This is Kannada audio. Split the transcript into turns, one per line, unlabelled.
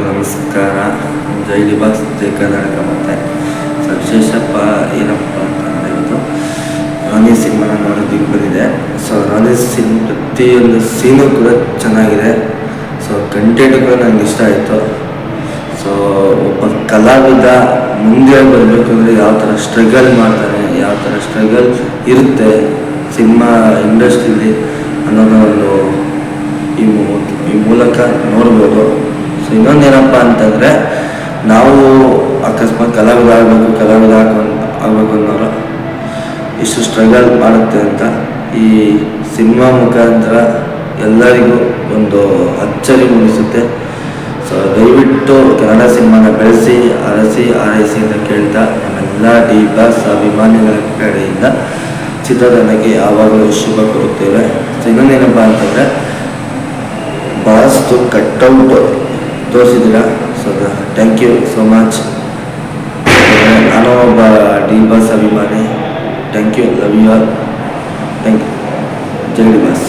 ಎಲ್ರಿಗೂ ನಮಸ್ಕಾರ. ಜೈ ಡಿಬಾಸ್ ಜೈ ಕರ್ನಾಟಕ ಮತ್ತೆ ಸವಿಶೇಷಪ್ಪ ವಿಶೇಷಪ್ಪ ಏನಪ್ಪ ಅಂತಂದರೆ ಇವತ್ತು ರಾಣಿ ಸಿನಿಮಾನ ನೋಡೋದಕ್ಕೆ ಬಂದಿದೆ ಸೊ ರಾಣಿ ಸಿನ್, ಪ್ರತಿಯೊಂದು ಸೀನು ಕೂಡ ಚೆನ್ನಾಗಿದೆ. ಸೊ ಕಂಟೆಂಟ್ ಕೂಡ ನನಗೆ ಇಷ್ಟ ಆಯಿತು. ಸೊ ಒಬ್ಬ ಕಲಾವಿದ ಮುಂದೆ ಬರಬೇಕು ಅಂದರೆ ಯಾವ ಥರ ಸ್ಟ್ರಗಲ್ ಮಾಡ್ತಾನೆ, ಯಾವ ಥರ ಸ್ಟ್ರಗಲ್ ಇರುತ್ತೆ ಸಿನಿಮಾ ಇಂಡಸ್ಟ್ರಿಲಿ ಅನ್ನೋದನ್ನ ಈ ಮೂಲಕ ನೋಡ್ಬೋದು. ಸೊ ಇನ್ನೊಂದೇನಪ್ಪ ಅಂತಂದರೆ, ನಾವು ಅಕಸ್ಮಾತ್ ಕಲಾವಿದ ಆಗಬೇಕು, ಕಲಾವಿದ ಹಾಕೊಂಡು ಆಗಬೇಕು ಅನ್ನೋರು ಇಷ್ಟು ಸ್ಟ್ರಗಲ್ ಮಾಡುತ್ತೆ ಅಂತ ಈ ಸಿನಿಮಾ ಮುಖಾಂತರ ಎಲ್ಲರಿಗೂ ಒಂದು ಅಚ್ಚರಿ ಮೂಡಿಸುತ್ತೆ. ಸೊ ದಯವಿಟ್ಟು ಕನ್ನಡ ಸಿನಿಮಾನ ಬೆಳೆಸಿ, ಅರಸಿ ಆರೈಸಿ ಅಂತ ಕೇಳ್ತಾ ನಮ್ಮೆಲ್ಲ ಡಿ ಬಾಸ್ ಅಭಿಮಾನಿಗಳ ಕಡೆಯಿಂದ ಚಿತ್ರತಂಡಕ್ಕೆ ಯಾವಾಗಲೂ ಶುಭ ಕೊಡುತ್ತೇವೆ ಸೊ ಇನ್ನೊಂದೇನಪ್ಪ ಅಂತಂದರೆ ಭಾಳಷ್ಟು cutout ತೋರಿಸಿದ್ದೀರಾ so thank you so much ನಾನು ಒಬ್ಬ ಡಿ ಬಾಸ್ ಅಭಿಮಾನಿ thank you love you all thank you Jai D boss